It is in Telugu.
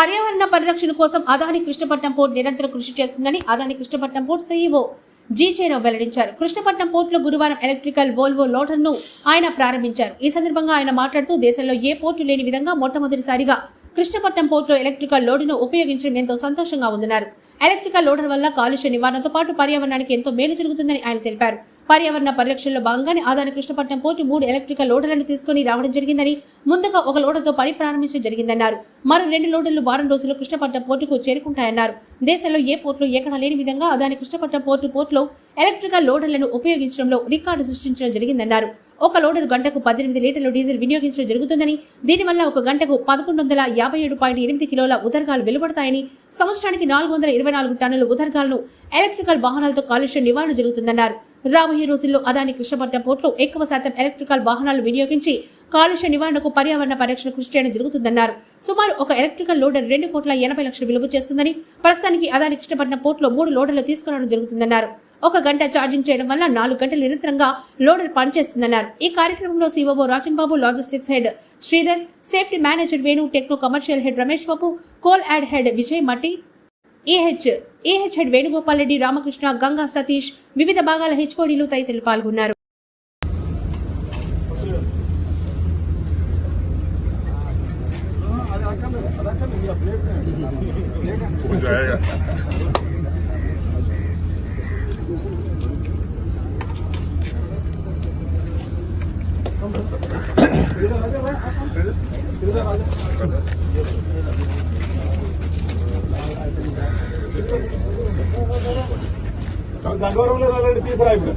పర్యావరణ పరిరక్షణ కోసం అదాని కృష్ణపట్నం పోర్ట్ నిరంతరం కృషి చేస్తుందని అదాని కృష్ణపట్నం పోర్ట్ సీఈఓ జీచేరావు వెల్లడించారు. కృష్ణపట్నం పోర్టులో గురువారం ఎలక్ట్రికల్ వోల్వో లోటర్ను ఆయన ప్రారంభించారు. ఈ సందర్భంగా ఆయన మాట్లాడుతూ దేశంలో ఏ పోర్టు లేని విధంగా మొట్టమొదటిసారిగా కృష్ణపట్నం పోర్టులో ఎలక్ట్రికల్ లోడును ఉపయోగించడం ఎంతో సంతోషంగా ఉందన్నారు. ఎలక్ట్రికల్ లోడర్ వల్ల కాలుష్య నివారణతో పాటు పర్యావరణానికి ఎంతో మేలు జరుగుతుందని ఆయన తెలిపారు. పర్యావరణ పరిరక్షణలో భాగంగానే ఆదాని కృష్ణపట్నం పోర్టు మూడు ఎలక్ట్రికల్ లోడర్లను తీసుకుని రావడం జరిగిందని ముందుగా ఒక లోడర్తో పని ప్రారంభించడం జరిగిందన్నారు. మరో రెండు లోడర్లు వారం రోజుల్లో కృష్ణపట్నం పోర్టుకు చేరుకుంటాయన్నారు. దేశంలో ఏ పోర్టులో ఎక్కడా లేని విధంగా అదాని కృష్ణపట్నం పోర్టు పోర్టులో ఎలక్ట్రికల్ లోడర్లను ఉపయోగించడంలో రికార్డు సృష్టించడం జరిగిందన్నారు. ఒక లోడర్ గంటకు పద్దెనిమిది లీటర్లు డీజిల్ వినియోగించడం జరుగుతుందని దీనివల్ల ఒక గంటకు పదకొండు వందల యాభై ఏడు పాయింట్ ఎనిమిది కిలోల ఉదర్గాలు వెలువడతాయని సంవత్సరానికి నాలుగు వందల ఇరవై నాలుగు టన్నుల ఉదర్గాలను ఎలక్ట్రికల్ వాహనాలతో కాలుష్యం నివారణ జరుగుతుందన్నారు. రాబోయే రోజుల్లో అదాని కృష్ణపట్నం పోర్టులో ఎక్కువ శాతం ఎలక్ట్రికల్ వాహనాలు వినియోగించి కాలుష్య నివారణకు పర్యావరణ పరిరక్షణ కృషి చేయడం జరుగుతుందన్నారు. సుమారు ఒక ఎలక్ట్రికల్ లోడర్ రెండు కోట్ల ఎనభై లక్షల విలువ చేస్తుందని ప్రస్తుతానికి అదాని కృష్ణపట్నం పోర్టులో మూడు లోడర్లు తీసుకురావడం జరుగుతుందన్నారు. ఒక గంట ఛార్జింగ్ చేయడం వల్ల నాలుగు గంటలు నిరంతరంగా లోడర్ పనిచేస్తుందన్నారు ఈ కార్యక్రమంలో COO Rajan Babu logistics head Sridhar safety manager Venu techno commercial head Ramesh Babu coal yard head Vijay మట్టి EH EH head Venugopal Reddy Ramakrishna Ganga Satish వివిధ భాగాల హెచ్ఓడీలు తదితరులు పాల్గొన్నారు हो जाएगा गंगावरवलं झालं तीस राहिलं.